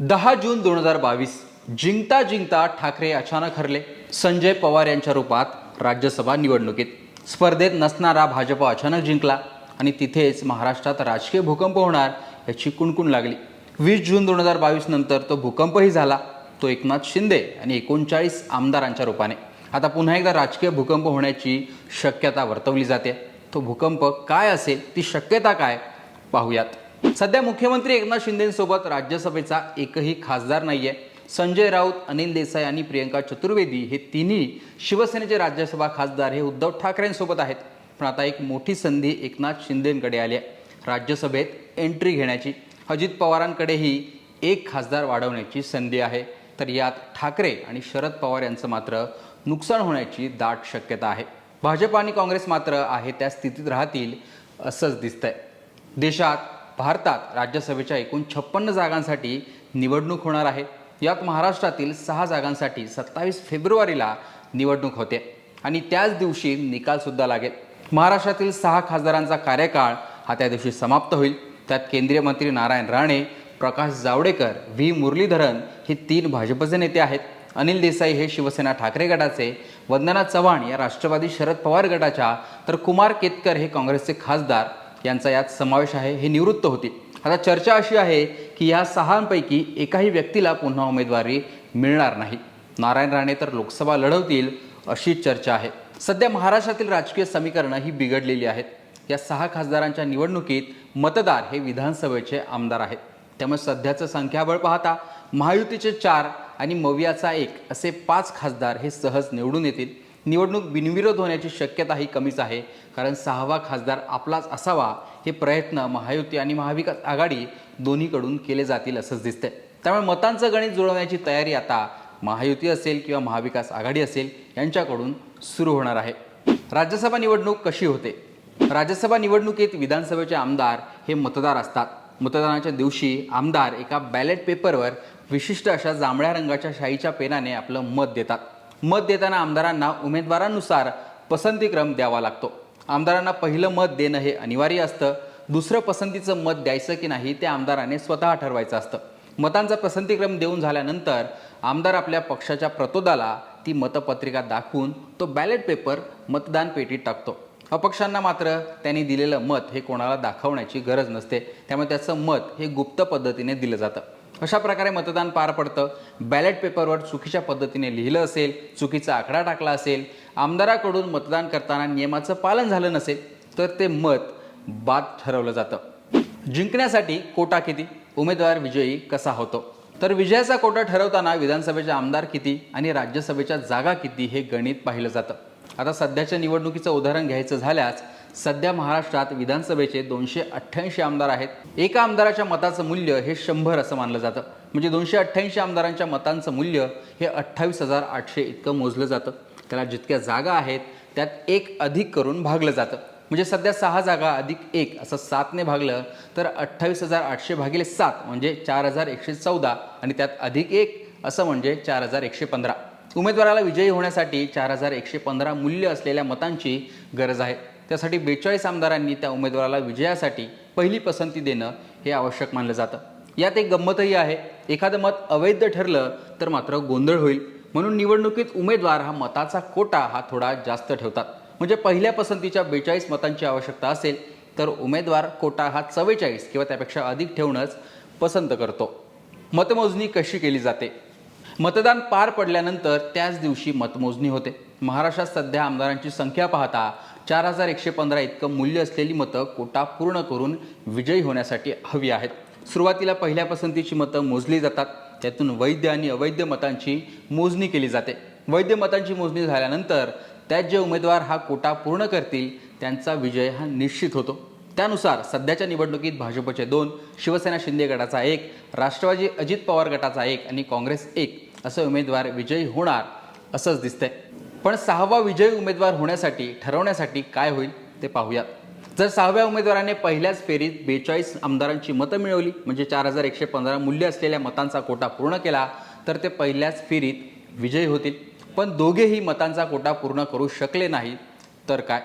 दहा जून दोन हजार बावीस जिंकता जिंकता ठाकरे अचानक हरले. संजय पवार यांच्या रूपात राज्यसभा निवडणुकीत. स्पर्धेत नसणारा भाजप अचानक जिंकला आणि तिथेच महाराष्ट्रात राजकीय भूकंप होणार याची कुणकुण लागली. वीस जून दोन हजार बावीस नंतर तो भूकंपही झाला. तो एकनाथ शिंदे आणि एकोणचाळीस आमदारांच्या रूपाने. आता पुन्हा एकदा राजकीय भूकंप होण्याची शक्यता वर्तवली जाते. तो भूकंप काय असेल ती शक्यता काय? पाहूयात. सध्या मुख्यमंत्री एकनाथ शिंदेसोबत राज्यसभेचा एकही खासदार नाहीये. संजय राऊत अनिल देसाई आणि प्रियंका चतुर्वेदी हे तिन्ही शिवसेनेचे राज्यसभा खासदार हे उद्धव ठाकरेंसोबत आहेत. पण आता एक मोठी संधी एकनाथ शिंदेंकडे आली आहे. राज्यसभेत एंट्री घेण्याची अजित पवारांकडेही एक खासदार वाढवण्याची संधी आहे. तर यात ठाकरे आणि शरद पवार यांचं मात्र नुकसान होण्याची दाट शक्यता आहे. भाजप आणि काँग्रेस मात्र आहे त्या स्थितीत राहतील असंच दिसतंय. देशात भारतात राज्यसभेच्या एकूण छप्पन्न जागांसाठी निवडणूक होणार आहे. यात महाराष्ट्रातील सहा जागांसाठी सत्तावीस फेब्रुवारीला निवडणूक होते आणि त्याच दिवशी निकालसुद्धा लागेल. महाराष्ट्रातील सहा खासदारांचा कार्यकाळ हा त्या दिवशी समाप्त होईल. त्यात केंद्रीय मंत्री नारायण राणे प्रकाश जावडेकर व्ही. मुरलीधरन हे तीन भाजपचे नेते आहेत. अनिल देसाई हे शिवसेना ठाकरे गटाचे वंदना चव्हाण या राष्ट्रवादी शरद पवार गटाच्या तर कुमार केतकर हे काँग्रेसचे खासदार. यांचा यात समावेश आहे हे निवृत्त होतील आता चर्चा अशी आहे की या सहांपैकी एकाही व्यक्तीला पुन्हा उमेदवारी मिळणार नाही. नारायण राणे तर लोकसभा लढवतील अशी चर्चा आहे. सध्या महाराष्ट्रातील राजकीय समीकरणं ही बिघडलेली आहेत. या सहा खासदारांच्या निवडणुकीत मतदार हे विधानसभेचे आमदार आहेत. त्यामुळे सध्याचं संख्याबळ पाहता महायुतीचे चार आणि मवियाचा एक असे पाच खासदार हे सहज निवडून येतील. निवडणूक बिनविरोध होण्याची शक्यता ही कमीच आहे. कारण सहावा खासदार आपलाच असावा हे प्रयत्न महायुती आणि महाविकास आघाडी दोन्हीकडून केले जातील असंच दिसतंय. त्यामुळे मतांचं गणित जुळवण्याची तयारी आता महायुती असेल किंवा महाविकास आघाडी असेल यांच्याकडून सुरू होणार आहे. राज्यसभा निवडणूक कशी होते? राज्यसभा निवडणुकीत विधानसभेचे आमदार हे मतदार असतात. मतदानाच्या दिवशी आमदार एका बॅलेट पेपरवर विशिष्ट अशा जांभळ्या रंगाच्या शाईच्या पेनाने आपलं मत देतात. मत देताना आमदारांना उमेदवारानुसार पसंतीक्रम द्यावा लागतो. आमदारांना पहिलं मत देणं हे अनिवार्य असतं. दुसरं पसंतीचं मत द्यायचं की नाही ते आमदाराने स्वतः ठरवायचं असतं. मतांचा पसंतीक्रम देऊन झाल्यानंतर आमदार आपल्या पक्षाच्या प्रतोदाला ती मतपत्रिका दाखवून तो बॅलेट पेपर मतदान पेटीत टाकतो. अपक्षांना मात्र त्यांनी दिलेलं मत हे कोणाला दाखवण्याची गरज नसते. त्यामुळे त्याचं मत हे गुप्त पद्धतीने दिलं जातं. अशा प्रकारे मतदान पार पडतं. बॅलेट पेपरवर चुकीच्या पद्धतीने लिहिलं असेल चुकीचा आकडा टाकला असेल आमदाराकडून मतदान करताना नियमाचं पालन झालं नसेल तर ते मत बाद ठरवलं जातं. जिंकण्यासाठी कोटा किती? उमेदवार विजयी कसा होतो? तर विजयाचा कोटा ठरवताना विधानसभेचे आमदार किती आणि राज्यसभेच्या जागा किती हे गणित पाहिलं जातं. आता सध्याच्या निवडणुकीचं उदाहरण घ्यायचं झाल्यास सध्या महाराष्ट्रात विधानसभेचे दोनशे अठ्ठ्याऐंशी आमदार आहेत. एका आमदाराच्या मताचं मूल्य हे शंभर असं मानलं जातं. म्हणजे दोनशे अठ्ठ्याऐंशी आमदारांच्या मतांचं मूल्य हे अठ्ठावीस हजार आठशे इतकं मोजलं जातं. त्याला जितक्या जागा आहेत त्यात एक अधिक करून भागलं जातं. म्हणजे सध्या सहा जागा अधिक एक असं सातने भागलं तर अठ्ठावीस हजार आठशे भागिले सात म्हणजे चार हजार एकशे चौदा आणि त्यात अधिक एक असं म्हणजे चार हजार एकशे पंधरा. उमेदवाराला विजयी होण्यासाठी चार हजार एकशे पंधरा मूल्य असलेल्या मतांची गरज आहे. त्यासाठी बेचाळीस आमदारांनी त्या उमेदवाराला विजयासाठी पहिली पसंती देणं हे आवश्यक मानलं जातं. यात एक गंमतही आहे. एखादं मत अवैध ठरलं तर मात्र गोंधळ होईल. म्हणून निवडणुकीत उमेदवार हा मताचा कोटा हा थोडा जास्त ठेवतात. म्हणजे पहिल्या पसंतीच्या बेचाळीस मतांची आवश्यकता असेल तर उमेदवार कोटा हा चव्वेचाळीस किंवा त्यापेक्षा अधिक ठेवणंच पसंत करतो. मतमोजणी कशी केली जाते? मतदान पार पडल्यानंतर त्याच दिवशी मतमोजणी होते. महाराष्ट्रात सध्या आमदारांची संख्या पाहता चार हजार एकशे पंधरा इतकं मूल्य असलेली मतं कोटा पूर्ण करून विजयी होण्यासाठी हवी आहेत. सुरुवातीला पहिल्या पसंतीची मतं मोजली जातात. त्यातून वैध आणि अवैध मतांची मोजणी केली जाते. वैध मतांची मोजणी झाल्यानंतर त्यात जे उमेदवार हा कोटा पूर्ण करतील त्यांचा विजय हा निश्चित होतो. त्यानुसार सध्याच्या निवडणुकीत भाजपचे दोन शिवसेना शिंदे गटाचा एक राष्ट्रवादी अजित पवार गटाचा एक आणि काँग्रेस एक असे उमेदवार विजयी होणार असंच दिसतंय. पण सहावा विजयी उमेदवार होण्यासाठी ठरवण्यासाठी काय होईल ते पाहूयात जर सहाव्या उमेदवाराने पहिल्याच फेरीत बेचाळीस आमदारांची मतं मिळवली म्हणजे चार हजार एकशे पंधरा मूल्य असलेल्या मतांचा कोटा पूर्ण केला तर ते पहिल्याच फेरीत विजयी होतील. पण दोघेही मतांचा कोटा पूर्ण करू शकले नाही तर काय?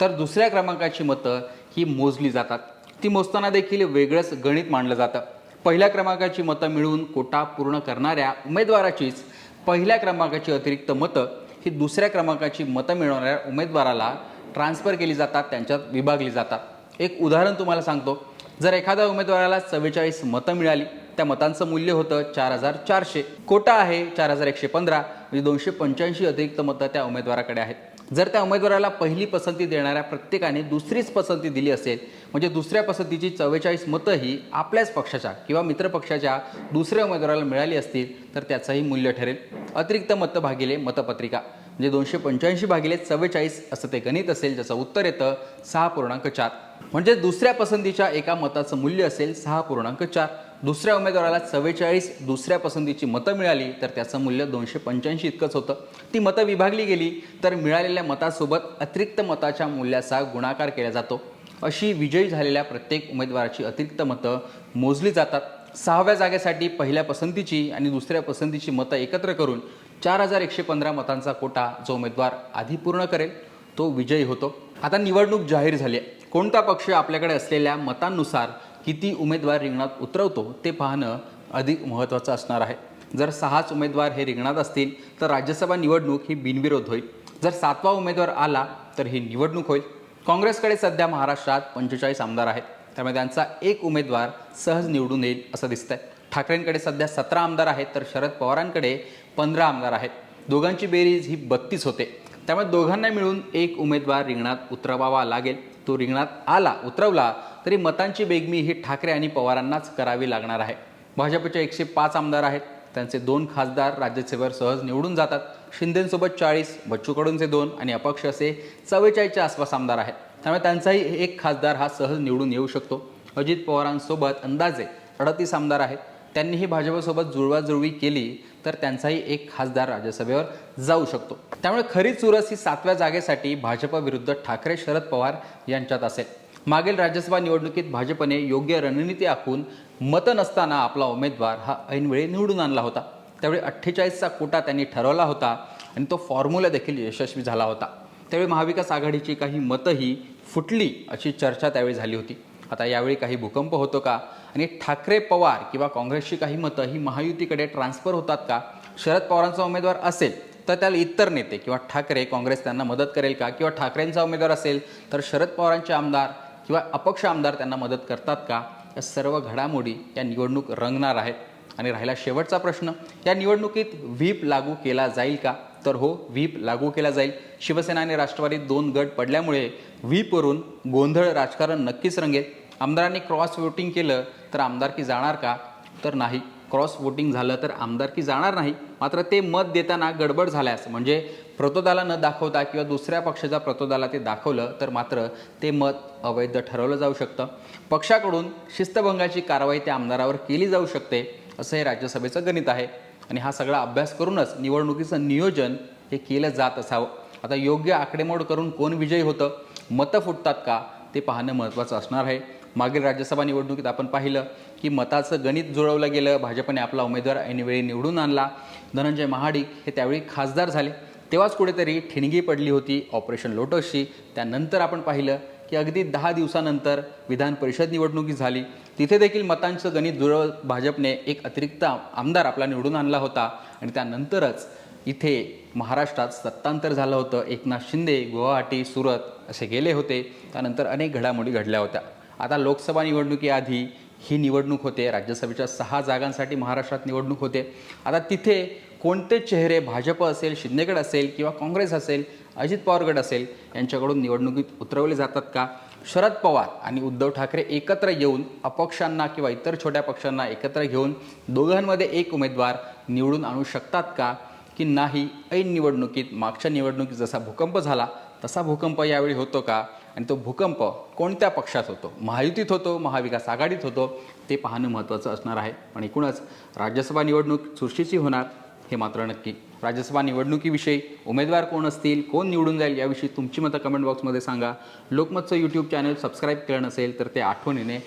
तर दुसऱ्या क्रमांकाची मतं ही मोजली जातात. ती मोजताना देखील वेगळंच गणित मांडलं जातं. पहिल्या क्रमांकाची मतं मिळवून कोटा पूर्ण करणाऱ्या उमेदवाराचीच पहिल्या क्रमांकाची अतिरिक्त मतं ही दुसऱ्या क्रमांकाची मतं मिळवणाऱ्या उमेदवाराला ट्रान्सफर केली जातात त्यांच्यात विभागली जातात. एक उदाहरण तुम्हाला सांगतो. जर एखाद्या उमेदवाराला चव्वेचाळीस मतं मिळाली त्या मतांचं मूल्य होतं चार हजार चारशे. कोटा आहे चार हजार एकशे पंधरा म्हणजे दोनशे पंच्याऐंशी अतिरिक्त मतं त्या उमेदवाराकडे आहेत. जर त्या उमेदवाराला पहिली पसंती देणाऱ्या प्रत्येकाने दुसरीच पसंती दिली असेल म्हणजे दुसऱ्या पसंतीची चव्वेचाळीस मतं ही आपल्याच पक्षाच्या किंवा मित्रपक्षाच्या दुसऱ्या उमेदवाराला मिळाली असतील तर त्याचंही मूल्य ठरेल. अतिरिक्त मतं भागिले मतपत्रिका म्हणजे दोनशे पंच्याऐंशी भागिले चव्वेचाळीस असं ते गणित असेल ज्याचं उत्तर येतं सहा पूर्णांक चार. म्हणजे दुसऱ्या पसंतीच्या एका मताचं मूल्य असेल सहा पूर्णांक चार. दुसऱ्या उमेदवाराला चव्वेचाळीस दुसऱ्या पसंतीची मतं मिळाली तर त्याचं मूल्य दोनशे पंच्याऐंशी इतकंच होतं. ती मतं विभागली गेली तर मिळालेल्या मतासोबत अतिरिक्त मताच्या मूल्याचा गुणाकार केला जातो. अशी विजयी झालेल्या प्रत्येक उमेदवाराची अतिरिक्त मतं मोजली जातात. सहाव्या जागेसाठी पहिल्या पसंतीची आणि दुसऱ्या पसंतीची मतं एकत्र करून चार हजार एकशे पंधरा मतांचा कोटा जो उमेदवार आधी पूर्ण करेल तो विजयी होतो. आता निवडणूक जाहीर झाली आहे. कोणता पक्ष आपल्याकडे असलेल्या मतांनुसार किती उमेदवार रिंगणात उतरवतो ते पाहणं अधिक महत्त्वाचं असणार आहे. जर सहाच उमेदवार हे रिंगणात असतील तर राज्यसभा निवडणूक ही बिनविरोध होईल. जर सातवा उमेदवार आला तर ही निवडणूक होईल. काँग्रेसकडे सध्या महाराष्ट्रात पंचेचाळीस आमदार आहेत. त्यामुळे त्यांचा एक उमेदवार सहज निवडून येईल असं दिसतंय. ठाकरेंकडे सध्या सतरा आमदार आहेत तर शरद पवारांकडे पंधरा आमदार आहेत. दोघांची बेरीज ही बत्तीस होते. त्यामुळे दोघांना मिळून एक उमेदवार रिंगणात उतरवावा लागेल. तो रिंगणात आला उतरवला तरी मतांची बेगमी ही ठाकरे आणि पवारांनाच करावी लागणार आहे. भाजपचे एकशे पाच आमदार आहेत. त्यांचे दोन खासदार राज्यसभेवर सहज निवडून जातात. शिंदेंसोबत चाळीस बच्चू कडूंचे दोन आणि अपक्ष असे चव्वेचाळीसच्या आसपास आमदार आहेत. त्यामुळे त्यांचाही एक खासदार हा सहज निवडून येऊ शकतो. अजित पवारांसोबत अंदाजे अडतीस आमदार आहेत. त्यांनीही भाजपसोबत जुळवाजुळवी केली तर त्यांचाही एक खासदार राज्यसभेवर जाऊ शकतो. त्यामुळे खरी चुरस ही सातव्या जागेसाठी भाजप विरुद्ध ठाकरे शरद पवार यांच्यात असेल. मागील राज्यसभा निवडणुकीत भाजपने योग्य रणनीती आखून मतं नसताना आपला उमेदवार हा ऐनवेळी निवडून आणला होता. त्यावेळी अठ्ठेचाळीसचा कोटा त्यांनी ठरवला होता आणि तो फॉर्म्युला देखील यशस्वी झाला होता. त्यावेळी महाविकास आघाडीची काही मतंही फुटली अशी चर्चा त्यावेळी झाली होती. आता यावेळी काही भूकंप होतो का? आणि ठाकरे पवार किंवा काँग्रेसची काही मतं ही महायुतीकडे ट्रान्सफर होतात का? शरद पवारांचा उमेदवार असेल तर त्याला इतर नेते किंवा ठाकरे काँग्रेस त्यांना मदत करेल का? किंवा ठाकरेंचा उमेदवार असेल तर शरद पवारांचे आमदार किंवा अपक्ष आमदार त्यांना मदत करतात का? या सर्व घडामोडी या निवडणूक रंगणार आहेत. आणि राहिला शेवटचा प्रश्न या निवडणुकीत व्हीप लागू केला जाईल का? तर हो व्हीप लागू केला जाईल. शिवसेना आणि राष्ट्रवादीत दोन गट पडल्यामुळे व्हीपवरून गोंधळ राजकारण नक्कीच रंगेल. आमदारांनी क्रॉस वोटिंग केलं तर आमदारकी जाणार का? तर नाही. क्रॉस वोटिंग झालं तर आमदारकी जाणार नाही. मात्र ते मत देताना गडबड झाल्यास म्हणजे प्रतोदाला न दाखवता किंवा दुसऱ्या पक्षाच्या प्रतोदाला ते दाखवलं तर मात्र ते मत अवैध ठरवलं जाऊ शकतं. पक्षाकडून शिस्तभंगाची कारवाई त्या आमदारावर केली जाऊ शकते असं हे राज्यसभेचं गणित आहे. आणि हा सगळा अभ्यास करूनच निवडणुकीचं नियोजन हे केलं जात असावं. आता योग्य आकडेमोड करून कोण विजयी होतं मतं फुटतात का ते पाहणं महत्त्वाचं असणार आहे. मागील राज्यसभा निवडणुकीत आपण पाहिलं की मताचं गणित जुळवलं गेलं भाजपने आपला उमेदवार ऐनवेळी निवडून आणला. धनंजय महाडिक हे त्यावेळी खासदार झाले. तेव्हाच कुठेतरी ठिणगी पडली होती ऑपरेशन लोटसची त्यानंतर आपण पाहिलं की अगदी दहा दिवसानंतर विधान परिषद निवडणुकी झाली. तिथे देखील मतांचं गणित जुळव भाजपने एक अतिरिक्त आमदार आपला निवडून आणला होता आणि त्यानंतरच इथे महाराष्ट्रात सत्तांतर झालं होतं. एकनाथ शिंदे गुवाहाटी सुरत असे गेले होते. त्यानंतर अनेक घडामोडी घडल्या होत्या. आता लोकसभा निवडणुकीआधी ही निवडणूक होते. राज्यसभेच्या सहा जागांसाठी महाराष्ट्रात निवडणूक होते. आता तिथे कोणते चेहरे भाजप असेल शिंदेगड असेल किंवा काँग्रेस असेल अजित पवार गट असेल यांच्याकडून निवडणुकीत उतरवले जातात का? शरद पवार आणि उद्धव ठाकरे एकत्र येऊन अपक्षांना किंवा इतर छोट्या पक्षांना एकत्र घेऊन दोघांमध्ये एक उमेदवार निवडून आणू शकतात का? की नाही ऐन निवडणुकीत मागच्या निवडणुकीत जसा भूकंप झाला तसा भूकंप यावेळी होतो का? आणि तो भूकंप कोणत्या पक्षात होतो? महायुतीत होतो महाविकास आघाडीत होतो? ते पाहणं महत्त्वाचं असणार आहे. पण एकूणच राज्यसभा निवडणूक चुरशीची होणार हे मात्र नक्की. राज्यसभा निवडणुकीविषयी उमेदवार कोण असतील कोण निवडून जाईल याविषयी तुमची मतं कमेंट बॉक्समध्ये सांगा. लोकमतचं यूट्यूब चॅनल सबस्क्राईब केलं नसेल तर ते आठवणीने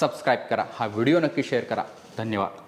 सबस्क्राईब करा. हा व्हिडिओ नक्की शेअर करा. धन्यवाद.